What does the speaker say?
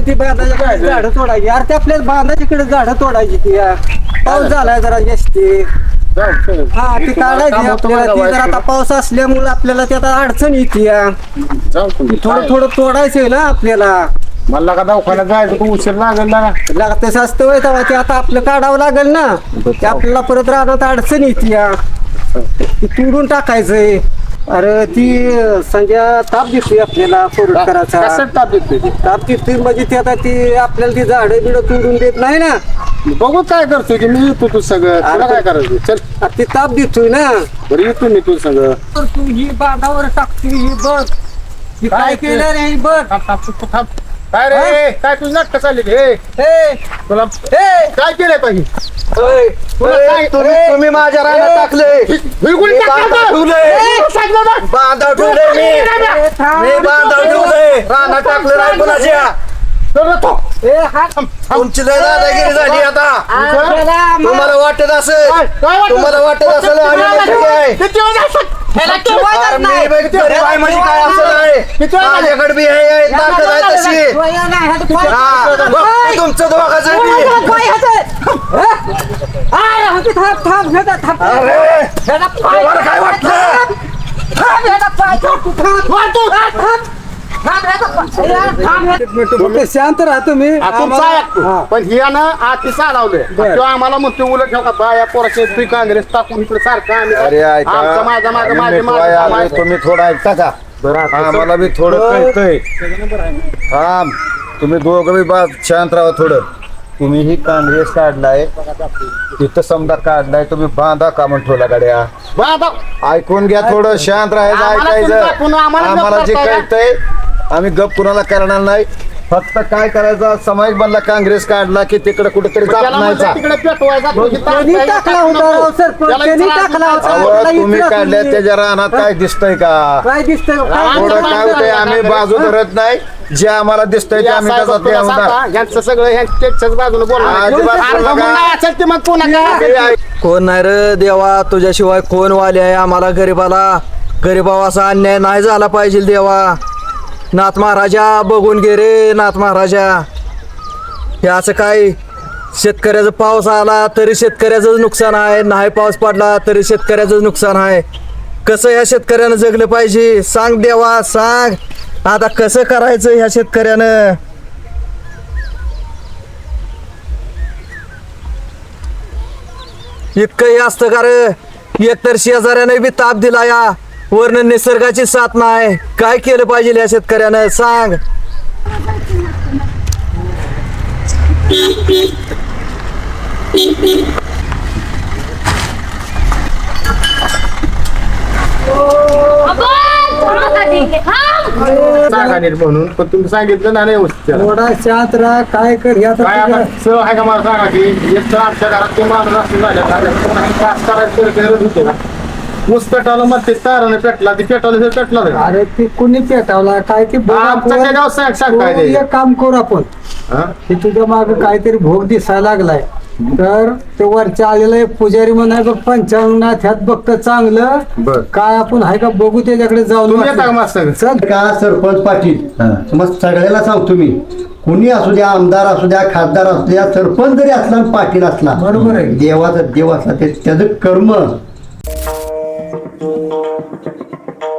ती बांधाच्या अरे आपल्याला झाडं तोडायची पाऊस झालाय जरा ती काढायची आता पाऊस असल्यामुळे आपल्याला त्यात अडचण येते या थोडं थोडं तोडायचंय ना आपल्याला. मला का दवाखान्यात जायचं? उशीर लागेल ना. लागतच असतं तेव्हा ते आता आपलं काढावं लागेल ना. ते आपल्याला परत राहण्यात अडचण येते या ती तोडून टाकायचंय. अरे ती संध्या ताप दिसतोय आपल्याला कोरटकराचा कसं ताप देतोय? ताप दिसतोय म्हणजे ती आता ती आपल्याला ती झाडं बिडं तोडून देत नाही ना. बघू काय करतोय की मी येतो तू सगळं. तुला काय करायचं चल. आता ती ताप देतोय ना. बरं येतो मी तू सगळं. तर तू ही बांधावर टाकते ही बघ. काय केलं रे ही बघ. काय रे? काय तुझं नाटक चालली हे हे. तुला हे. काय केलंय पाहिजे तुला काय- तुम्ही तुम्ही माझ्या रानात टाकले बिलकुल मी टाकलं बांधा? ठेवलंय. बांधा ठेवलंय मी. मी बांधा ठेवलंय. रानात टाकलं नाही कुणाच्या हा- तुमची लय दादागिरी झाली आता. तुम्हाला वाटत असेल? तुम्हाला वाटत असेल आम्ही मोठे आहे. जात मी नाही. आहे म्हणजे काय असं नाही. माझ्याकडे बी आहे ताकद आहे तशी हा बघ, तुमचं दोघाचं बी. अरे तुम्हाला काय वाटलं? हा, शांत राहा तुम्ही. हा, तुमचा ऐकतो पण हियानं आती चालवलंय बर. तो आम्हाला म्हणतो उलट ठेव का बाया पोराचे तुम्ही काँग्रेस टाकून इकडे सारखं आम्ही अरे ऐका. आमचं माझं माझं आम्ही माझं मिठवाय माझं आलोय, तुम्ही थोडं ऐकता का? आम्हाला बी थोडं कळतंय. थांब. तुम्ही दोघं बी बा शांत राहा थोडं. तुम्ही ही काँग्रेस काढलाय. तिथं समजा काढलाय तुम्ही बांधा का म्हणून ठेवला गाड्या. बाबा ऐकून घ्या थोडं शांत राहायचं आम्हाला तुम्ही ऐकायचं दाखवून आम्हाला जे करताय. कळतंय आम्ही गप कुणाला करणार नाही. फक्त काय करायचं? समाज बनला काँग्रेस काढला की तिकडे कुठेतरी जात नाही त्यांनी टाकला होता सरपंच. त्यांनी टाकला होता. अहो, तुम्ही काढल्या त्याच्या रानात काय दिसतंय का? काय दिसतंय? काय थोडं काय होतंय? आम्ही. बाजू धरत नाही. जे आम्हाला दिसतंय ते आम्ही साहेब, त्याचा ते तुला आमदार सांगता, यांचं सगळं बोलणार पुन्हा हे कोण नाही रे देवा तुझ्याशिवाय कोण वाले आहे? आम्हाला गरीबाला गरीबावा असा अन्याय नाही झाला पाहिजे देवा. नाथ महाराजा बघून गे रे नाथ महाराजा. हे असं काय? शेतकऱ्याचा पाऊस आला तरी शेतकऱ्याचं नुकसान आहे. नाही पाऊस पडला तरी शेतकऱ्याचं नुकसान आहे. कसं ह्या शेतकऱ्यानं जगलं पाहिजे? सांग देवा सांग. आता कसं करायचं ह्या शेतकऱ्यानं? इतकंही असतं का एकतर शेजाऱ्याने बी ताप दिला या. वर्ण निसर्गाची साथ नाही. काय केलं पाहिजे या शेतकऱ्यानं? सांग. सांगा नीट म्हणून पण तुम्ही सांगितलं ना नाही व्यवस्थित त्याला. थोडा शांत राहा काय कर आता काय आता तुझ्या- सह आहे का मला सांगा की एक तर आमच्या घरात ते माणूस असं झालं त्याला करायचं तर होते ना ऊस पेटावलं मग ते ताराने पेटला ते पेटवलं तर पेटला. अरे ते कुणी पेटावला? काय ते बघ आपण. तू ते? एक काम करू आपण. हा? की तुझ्या माग काहीतरी भोग दिसायला लागलाय. तर ते वरच्या आलेलं एक पुजारी म्हणाय बघ पंचांगणात ह्यात बघतं चांगलं. बर. काय आपण आहे का बघू त्याच्याकडे जाऊन तुम्ही येता का मास्तर चल. का सरपंच पाटील? मग सगळ्याला सांगतो मी कुणी असू द्या आमदार असू द्या खासदार असू द्या सरपंच जरी असला आणि पाटील असला बरोबर आहे. देवाचा देव असला ते त्याचं कर्म Thank you.